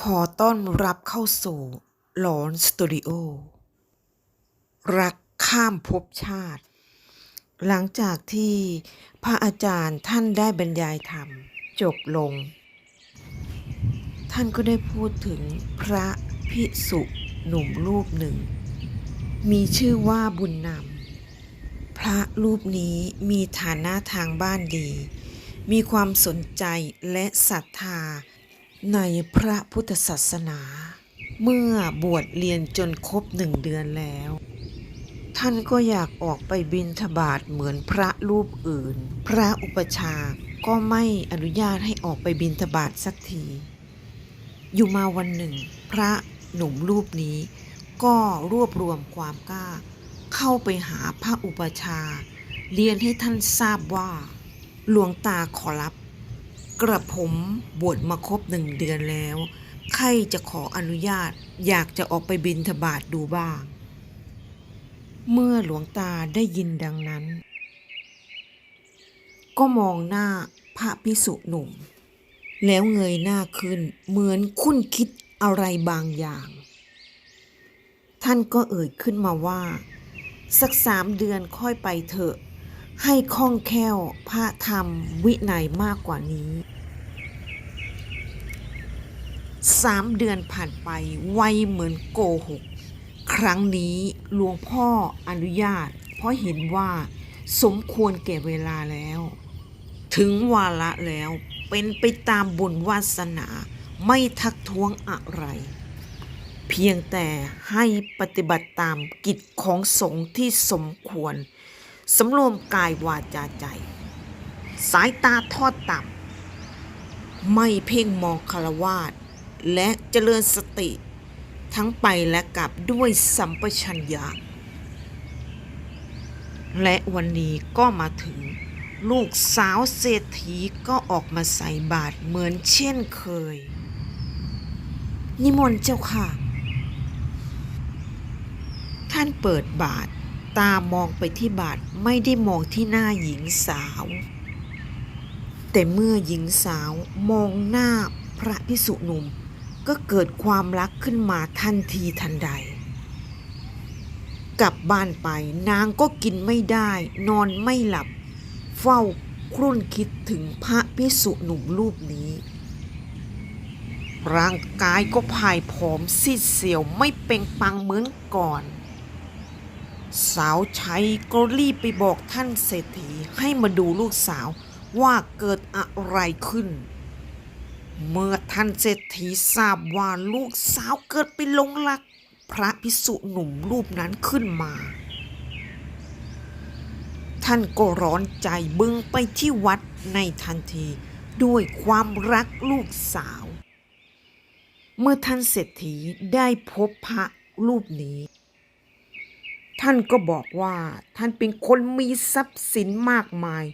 ขอต้อนรับเข้าสู่หลอนสตูดิโอ รักข้ามภพชาติ หลังจากที่พระอาจารย์ท่านได้บรรยายธรรม จบลง ท่านก็ได้พูดถึงพระภิกษุหนุ่มรูปหนึ่ง มีชื่อว่าบุญนำพระรูปนี้มีฐานะทางบ้านดี มีความสนใจและศรัทธา ในพระพุทธศาสนา เมื่อบวชเรียนจนครบหนึ่งเดือนแล้ว ท่านก็อยากออกไปบิณฑบาตเหมือนพระรูปอื่น พระอุปชาก็ไม่อนุญาตให้ออกไปบิณฑบาตสักที อยู่มาวันหนึ่ง พระหนุ่มรูปนี้ ก็รวบรวมความกล้า เข้าไปหาพระอุปชา เรียนให้ท่านทราบว่า หลวงตาขอรับ กระผมบวชมาครบหนึ่งเดือนแล้ว ใครจะขออนุญาตอยากจะออกไปบิณฑบาตดูบ้าง เมื่อหลวงตาได้ยินดังนั้น ก็มองหน้าพระพิสุหนุ่ม แล้วเงยหน้าขึ้นเหมือนคุ้นคิดอะไรบางอย่าง ท่านก็เอ่ยขึ้นมาว่า สักสามเดือนค่อยไปเถอะ ให้คล่องแคล่วพระธรรมวินัยมากกว่านี้สามเดือนผ่านไปไวเหมือนโกหก ครั้งนี้หลวงพ่ออนุญาต เพราะเห็นว่าสมควรแก่เวลาแล้ว ถึงวาระแล้วเป็นไปตามบุญวาสนาไม่ทักท้วงอะไร เพียงแต่ให้ปฏิบัติตามกิจของสงฆ์ที่สมควร สำรวมกายวาจาใจ สายตาทอดต่ำไม่เพ่งมองคารวาสและเจริญสติ ทั้งไปและกลับด้วยสัมปชัญญะและวันนี้ก็มาถึง ลูกสาวเศรษฐีก็ออกมาใส่บาตรเหมือนเช่นเคย นิมนต์เจ้าค่ะ ท่านเปิดบาท ตามองไปที่บาทไม่ได้มองที่หน้าหญิงสาว แต่เมื่อหญิงสาวมองหน้าพระพิสุหนุ่ม ก็เกิดความรักขึ้นมาทันทีทันใด กลับบ้านไปนางก็กินไม่ได้ นอนไม่หลับ เฝ้าครุ่นคิดถึงพระพิสุหนุ่มรูปนี้ ร่างกายก็ผายผอมซีดเสียวไม่เปล่งปลังเหมือนก่อน สาวใช้ก็รีบไปบอกท่านเศรษฐีให้มาดูลูกสาวว่าเกิดอะไรขึ้น เมื่อท่านเศรษฐีทราบว่าลูกสาวเกิดไปลงรัก พระพิสุหนุ่มรูปนั้นขึ้นมา ท่านก็ร้อนใจบึงไปที่วัดในทันทีด้วยความรักลูกสาว เมื่อท่านเศรษฐีได้พบพระรูปนี้ ท่านก็บอกว่าท่านเป็นคนมีทรัพย์สินมากมาย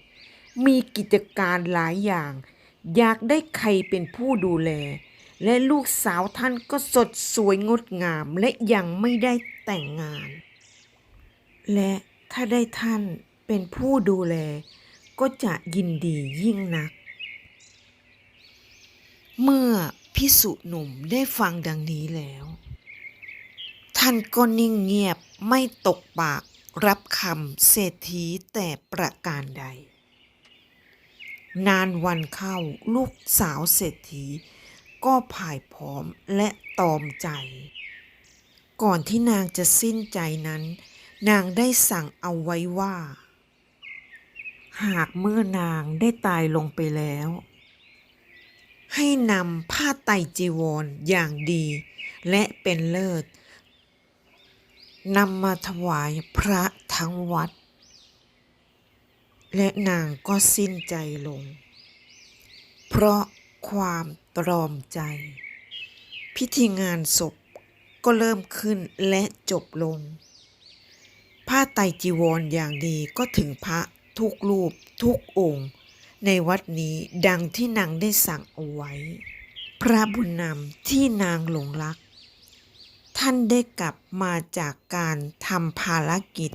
มีกิจการหลายอย่าง อยากได้ใครเป็นผู้ดูแล และลูกสาวท่านก็สดสวยงดงามและยังไม่ได้แต่งงาน และถ้าได้ท่านเป็นผู้ดูแล ก็จะยินดียิ่งนัก เมื่อพิสุหนุ่มได้ฟังดังนี้แล้ว ท่านก็นิ่งเงียบไม่ตกปากรับคำเศรษฐีแต่ประการใด นานวันเข้าลูกสาวเศรษฐี ก็ผ่ายผอมและตอมใจ ก่อนที่นางจะสิ้นใจนั้น นางได้สั่งเอาไว้ว่า หากเมื่อนางได้ตายลงไปแล้ว ให้นำผ้าไตจีวรอย่างดี และเป็นเลิศ นำมาถวายพระทั้งวัด และนางก็สิ้นใจลง เพราะความตรอมใจ พิธีงานศพก็เริ่มขึ้นและจบลง ผ้าไตจีวรอย่างดีก็ถึงพระทุกรูปทุกองค์ ในวัดนี้ดังที่นางได้สั่งเอาไว้ พระบุญนำที่นางหลงรัก ท่านได้กลับมาจากการทำภารกิจ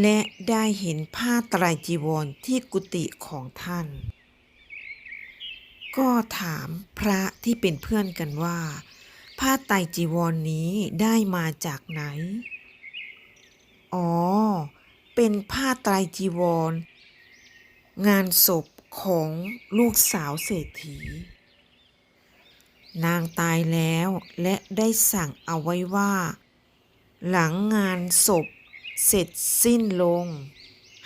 และได้เห็นผ้าไตรจีวรที่กุฏิของท่าน ก็ถามพระที่เป็นเพื่อนกันว่า ผ้าไตรจีวรนนี้ได้มาจากไหน อ๋อ เป็นผ้าไตรจีวร งานศพของลูกสาวเศรษฐี นางตายแล้วและได้สั่งเอาไว้ว่า หลังงานศพเสร็จสิ้นลง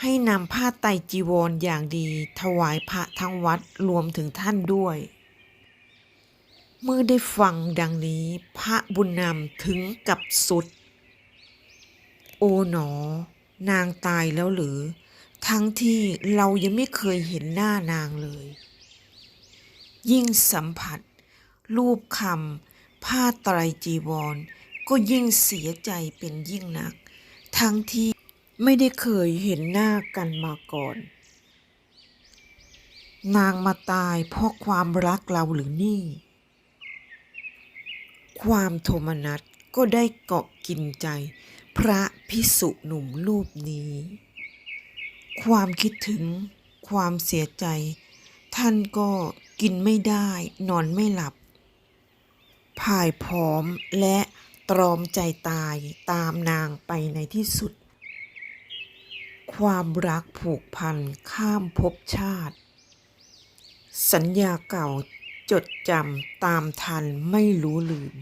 ให้นำผ้าไตจีวรอย่างดีถวายพระทั้งวัดรวมถึงท่านด้วย เมื่อได้ฟังดังนี้ พระบุญนำถึงกับสุด โอ๋หนอ นางตายแล้วหรือ ทั้งที่เรายังไม่เคยเห็นหน้านางเลย ยิ่งสัมผัส รูปคำผ้าไตรจีวร ก็ยิ่งเสียใจเป็นยิ่งนัก ทั้งที่ไม่ได้เคยเห็นหน้ากันมาก่อน นางมาตายเพราะความรักเราหรือนี่ ความโทมนัสก็ได้เกาะกินใจ พระพิสุหนุ่มรูปนี้ ความคิดถึงความเสียใจ ท่านก็กินไม่ได้นอนไม่หลับ พ่ายผอมและตรอมใจตายตามนางไปในที่สุด ความรักผูกพันข้ามภพชาติ สัญญาเก่าจดจำตามทันไม่รู้ลืม